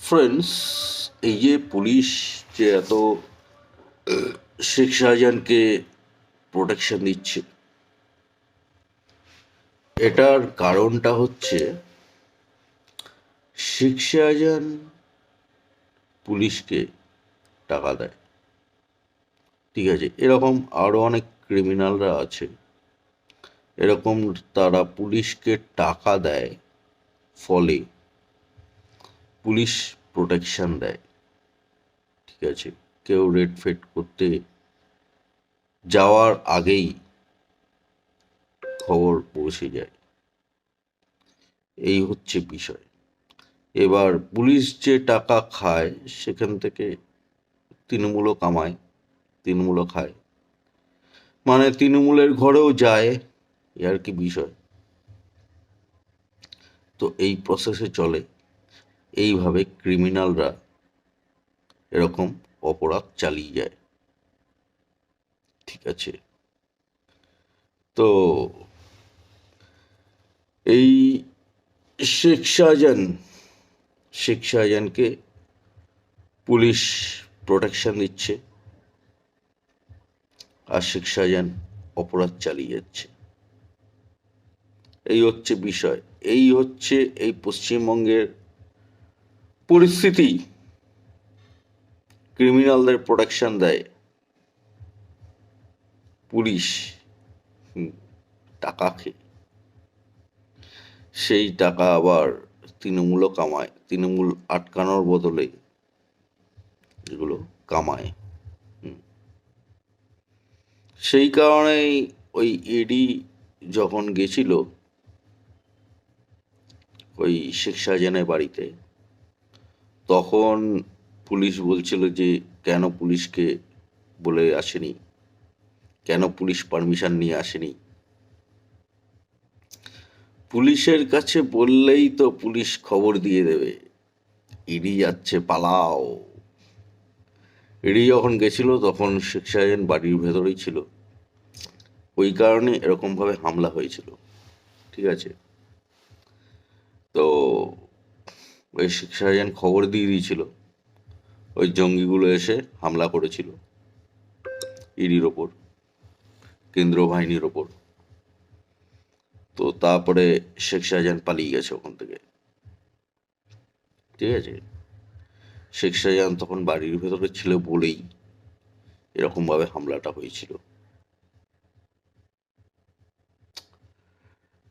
Friends এই যে police যে এত শেখ শাহজাহানকে প্রোটেকশন দিচ্ছে, এটার কারণটা হচ্ছে শেখ শাহজাহান পুলিশকে টাকা দেয়। ঠিক আছে, এরকম আরও অনেক ক্রিমিনালরা আছে, এরকম তারা পুলিশকে টাকা দেয় ফলে পুলিশ প্রোটেকশন দেয়। ঠিক আছে? কেউ রেড ফেড করতে যাওয়ার আগেই খবর পৌঁছে যায়। এই হচ্ছে বিষয়। এবার পুলিশ যে টাকা খায়, সেখান থেকে তৃণমূলও কামায়, তৃণমূলও খায়। মানে তৃণমূলের ঘরেও যায়, এ আর কি বিষয়। তো এই প্রসেসে চলে। এইভাবে ক্রিমিনালরা এরকম অপরাধ চালিয়ে যায়। ঠিক আছে? তো এই শেখ শাহজাহান, শেখ শাহজাহানকে পুলিশ প্রোটেকশন দিচ্ছে আর শেখ শাহজাহান অপরাধ চালিয়ে যাচ্ছে। এই হচ্ছে বিষয়। এই হচ্ছে এই পশ্চিমবঙ্গের পরিস্থিতি ক্রিমিনালদের প্রোটেকশন দেয়। পুলিশ টাকা খেয়ে। সেই টাকা আবার তৃণমূলও কামায়। তৃণমূল আটকানোর বদলে এগুলো কামায়। সেই কারণেই ওই ইডি যখন গেছিল, ওই শেখ শাহজাহানের বাড়িতে তখন পুলিশ বলছিল যে, কেন পুলিশকে বলে আসেনি? কেন পুলিশ পারমিশন নিয়ে আসেনি? পুলিশের কাছে বললেই তো পুলিশ খবর দিয়ে দেবে। ইডি যাচ্ছে পালাও। ইডি যখন গেছিল তখন শেখ শাহজাহান বাড়ির ভেতরেই ছিল। ওই কারণে এরকমভাবে হামলা হয়েছিল। ঠিক আছে তো ওই শেখ শাহজাহান খবর দিয়ে দিয়েছিল। ওই জঙ্গিগুলো এসে হামলা করেছিল। ইডির ওপর কেন্দ্র বাহিনীর ওপর। তো তারপরে শেখ শাহজাহান পালিয়ে গেছে ওখান থেকে। ঠিক আছে? শেখ শাহজাহান তখন বাড়ির ভেতরে ছিল বলেই এরকমভাবে হামলাটা হয়েছিল।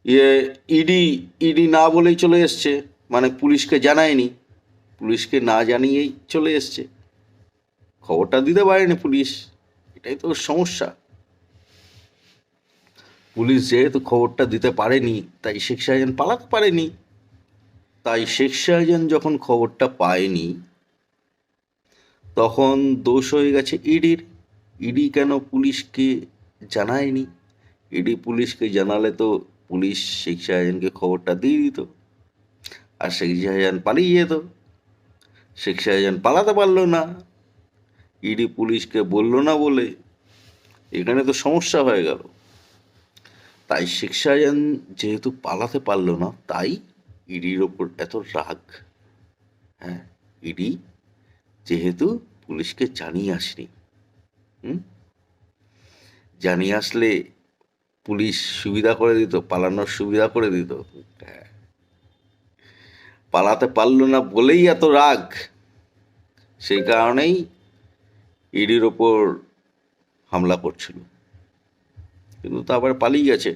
ইয়ে ইডি ইডি না বলেই চলে এসছে। মানে পুলিশকে জানায়নি। পুলিশকে না জানিয়েই চলে এসছে। খবরটা দিতে পারেনি পুলিশ। এটাই তো সমস্যা। পুলিশ যেহেতু খবরটা দিতে পারেনি, তাই শেখ শাহজাহান পালাতে পারেনি। তাই শেখ শাহজাহান যখন খবরটা পায়নি, তখন দোষ হয়ে গেছে ইডির। ইডি কেন পুলিশকে জানায়নি? ইডি পুলিশকে জানালে তো পুলিশ শেখ শাহজাহানকে খবরটা দিয়ে দিত। আর শেখ শাহজাহান পালিয়ে যেত শেখ শাহজাহান পালাতে পারল না। ইডি পুলিশকে বলল না বলে এখানে তো সমস্যা হয়ে গেল। তাই শেখ শাহজাহান যেহেতু পালাতে পারল না, তাই ইডির ওপর এত রাগ। হ্যাঁ ইডি যেহেতু পুলিশকে জানিয়ে আসেনি। হুম? জানিয়ে আসলে পুলিশ সুবিধা করে দিত, পালানোর সুবিধা করে দিত। হ্যাঁ। পালাতে পারল না বলেই এত রাগ। সেই কারণেই ইডির ওপর হামলা করছিল। কিন্তু তারপরে পালিয়ে গেছে।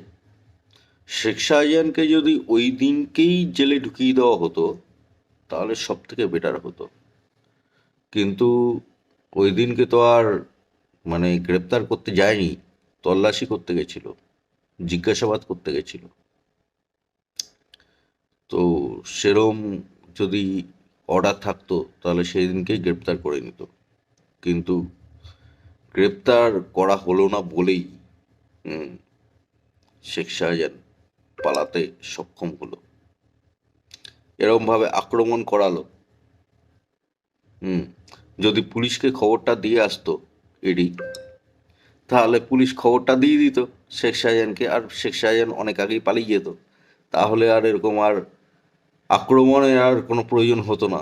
শেখ শাহজাহানকে যদি ওই দিনকেই জেলে ঢুকিয়ে দেওয়া হতো, তাহলে সব থেকে বেটার হতো। কিন্তু ওই দিনকে তো আর মানে গ্রেপ্তার করতে যায়নি, তল্লাশি করতে গেছিল, জিজ্ঞাসাবাদ করতে গেছিল। তো সেরম যদি অর্ডার থাকতো, তাহলে সেই দিনকেই গ্রেপ্তার করে নিত। কিন্তু গ্রেপ্তার করা হলো না বলেই শেখ শাহজাহান পালাতে সক্ষম হলো। এরমভাবে আক্রমণ করালো। হুম যদি পুলিশকে খবরটা দিয়ে আসতো ইডি তাহলে পুলিশ খবরটা দিয়ে দিত শেখ শাহজাহানকে। আর শেখ শাহজাহান অনেক আগেই পালিয়ে যেত। তাহলে আর এরকম আর আক্রমণের আর কোনো প্রয়োজন হতো না।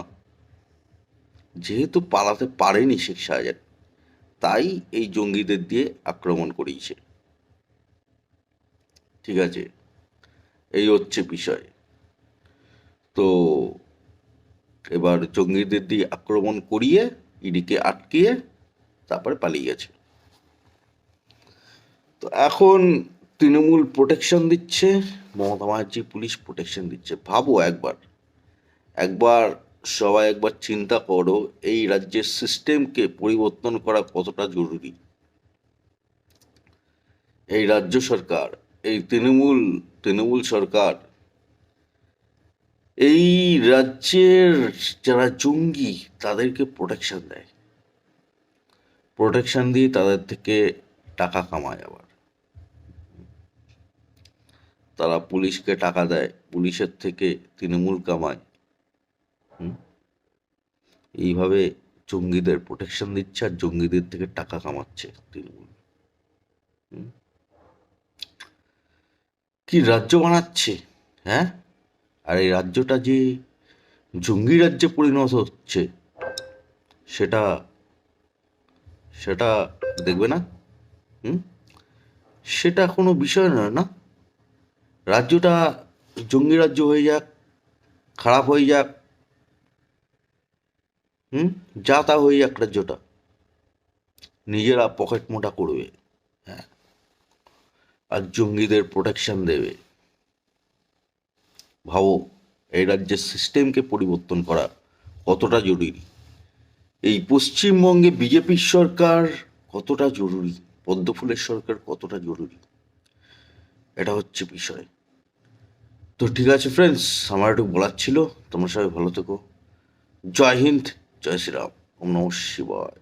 যেহেতু পালাতে পারেনি শেখ শাহজাহান, তাই এই জঙ্গিদের দিয়ে আক্রমণ করিয়েছে। ঠিক আছে, এই হচ্ছে বিষয়। তো এবার জঙ্গিদের দিয়ে আক্রমণ করিয়ে ইডিকে আটকিয়ে তারপরে পালিয়ে গেছে। তো এখন তৃণমূল প্রোটেকশন দিচ্ছে। মমতা ব্যানার্জি পুলিশ প্রোটেকশন দিচ্ছে। ভাবো একবার। একবার সবাই একবার চিন্তা করো, এই রাজ্যের সিস্টেমকে পরিবর্তন করা কতটা জরুরি? এই রাজ্য সরকার, এই তৃণমূল তৃণমূল সরকার, এই রাজ্যের যারা জঙ্গি, তাদেরকে প্রোটেকশন দেয়। প্রোটেকশন দিয়ে তাদের থেকে টাকা কামায় আবার। তারা পুলিশকে টাকা দেয়, পুলিশের থেকে তৃণমূল কামায়? এইভাবে জঙ্গিদের প্রোটেকশন দিচ্ছে আর জঙ্গিদের থেকে টাকা কামাচ্ছে তৃণমূল? কি রাজ্য বানাচ্ছে হ্যাঁ? আর এই রাজ্যটা যে জঙ্গি রাজ্যে পরিণত হচ্ছে, সেটা সেটা দেখবে না? হুম? সেটা কোনো বিষয় নয় না? রাজ্যটা জঙ্গি রাজ্য হয়ে যাক, খারাপ হয়ে যাক, হুম? যা তা হয়ে যাক রাজ্যটা। নিজেরা পকেট মোটা করবে হ্যাঁ। আর জঙ্গিদের প্রোটেকশন দেবে। ভাবো, এই রাজ্যের সিস্টেমকে পরিবর্তন করা কতটা জরুরি? এই পশ্চিমবঙ্গে বিজেপির সরকার কতটা জরুরি? পদ্মফুলের সরকার কতটা জরুরি? এটা হচ্ছে বিষয়। তো ঠিক আছে ফ্রেন্ডস আমার একটু বলার ছিল, তোমরা সবাই ভালো থেকো। জয় হিন্দ, জয় শ্রীরাম, ওম নম শিবায়।